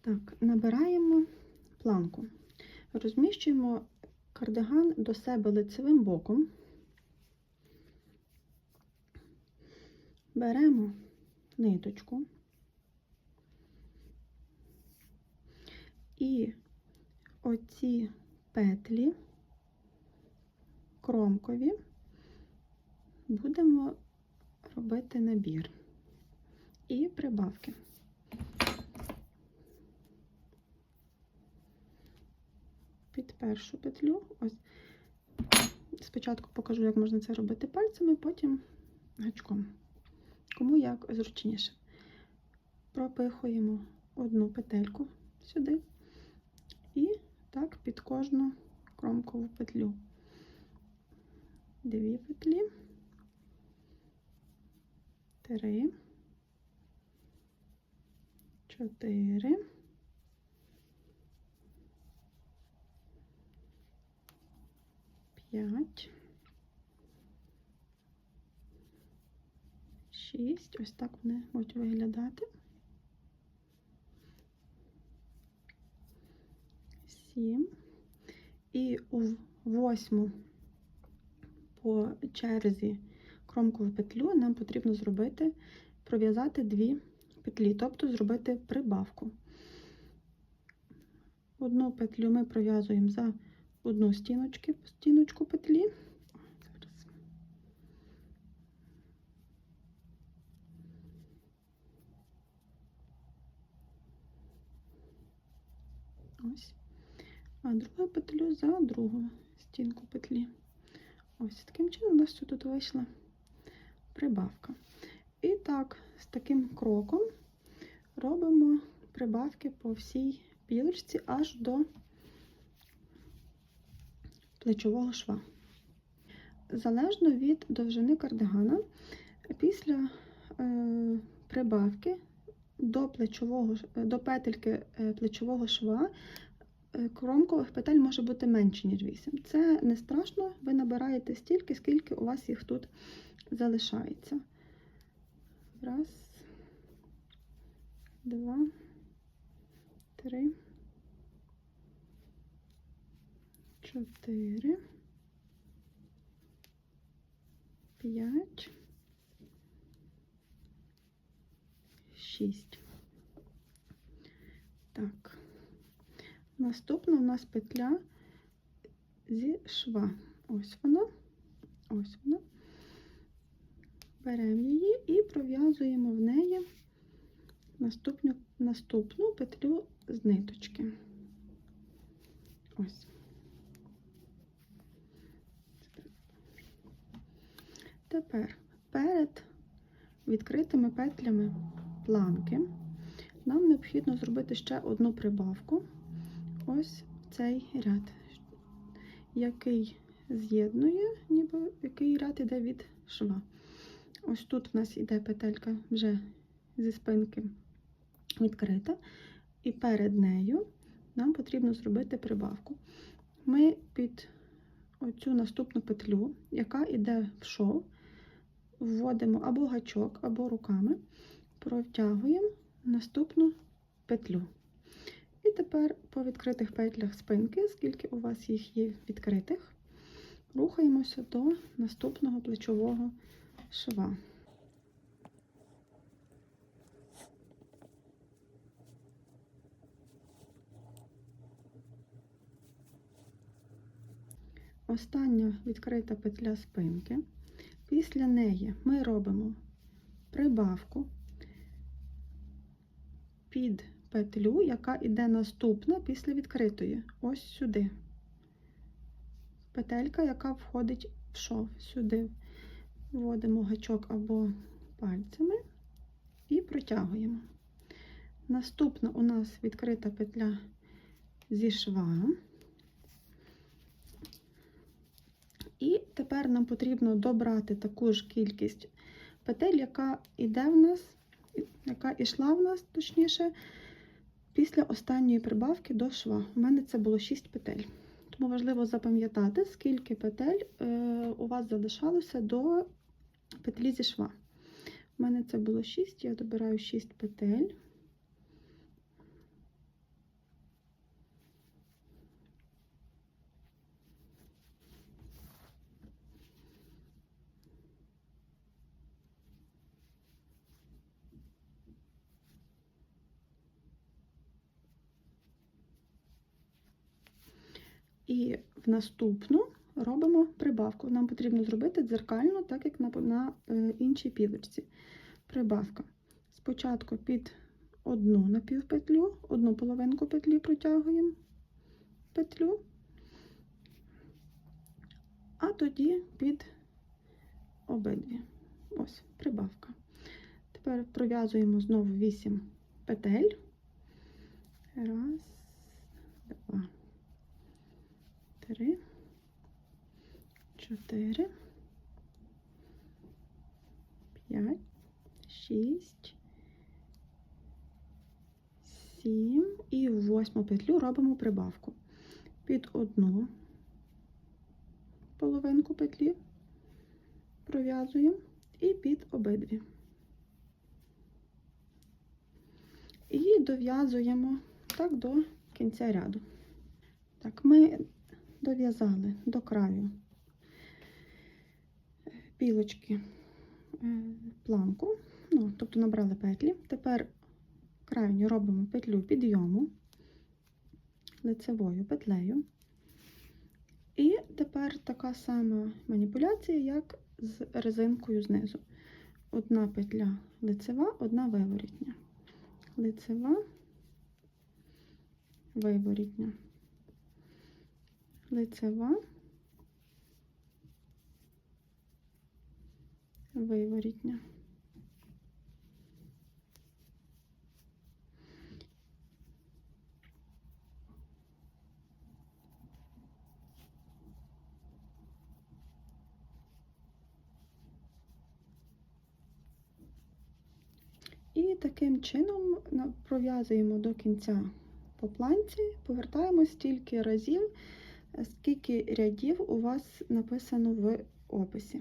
Так, набираємо планку. Розміщуємо кардиган до себе лицевим боком. Беремо ниточку і оці петлі кромкові будемо робити набір і прибавки. Під першу петлю, ось спочатку покажу, як можна це робити пальцями, потім гачком. Кому як зручніше. Пропихуємо одну петельку сюди і так під кожну кромкову петлю. Дві петлі, три, чотири, п'ять, шість. Ось так вони будуть виглядати. Сім. І у восьму по черзі кромкову петлю нам потрібно зробити, пров'язати дві петлі, тобто зробити прибавку. Одну петлю ми пров'язуємо за одну стіночку, стіночку петлі. Ось. А другу петлю за другу стінку петлі. Ось таким чином у нас тут вийшла прибавка. І так, з таким кроком робимо прибавки по всій пілочці аж до плечового шва. Залежно від довжини кардигана, після е, прибавки до плечового, до петельки е, плечового шва е, кромкових петель може бути менше, ніж 8. Це не страшно, ви набираєте стільки, скільки у вас їх тут залишається. Раз, два, три, чотири, п'ять, шість. Так. Наступна у нас петля зі шва. Ось вона, ось вона. Беремо її і пров'язуємо в неї наступну, наступну петлю з ниточки. Ось. Тепер перед відкритими петлями планки нам необхідно зробити ще одну прибавку. Ось цей ряд, який з'єднує, ніби який ряд іде від шва. Ось тут в нас іде петелька вже зі спинки відкрита, і перед нею нам потрібно зробити прибавку. Ми під оцю наступну петлю, яка йде в шов, вводимо або гачок, або руками, протягуємо наступну петлю. І тепер по відкритих петлях спинки, скільки у вас їх є відкритих, рухаємося до наступного плечового шва. Остання відкрита петля спинки. Після неї ми робимо прибавку під петлю, яка йде наступна після відкритої. Ось сюди. Петелька, яка входить в шов. Сюди вводимо гачок або пальцями і протягуємо. Наступна у нас відкрита петля зі шва. І тепер нам потрібно добрати таку ж кількість петель, яка йде в нас, яка йшла в нас, точніше, після останньої прибавки до шва. У мене це було 6 петель. Тому важливо запам'ятати, скільки петель е, у вас залишалося до петлі зі шва. У мене це було 6, я добираю 6 петель. І в наступну робимо прибавку. Нам потрібно зробити дзеркально, так як на, на е, іншій пілочці. Прибавка. Спочатку під одну напівпетлю, одну половинку петлі протягуємо петлю, а тоді під обидві. Ось прибавка. Тепер пров'язуємо знову 8 петель. Раз, 4, 5, 6, 7 і в восьму петлю робимо прибавку. Під одну половинку петлі, пров'язуємо і під обидві. І дов'язуємо так до кінця ряду. Так, ми дов'язали до краю пілочки е, планку, ну, тобто набрали петлі. Тепер крайню робимо петлю підйому лицевою петлею. І тепер така сама маніпуляція, як з резинкою знизу. Одна петля лицева, одна виворітня. Лицева, виворітня. Лицева, виворітня. І таким чином пров'язуємо до кінця по планці, повертаємо стільки разів, скільки рядів у вас написано в описі.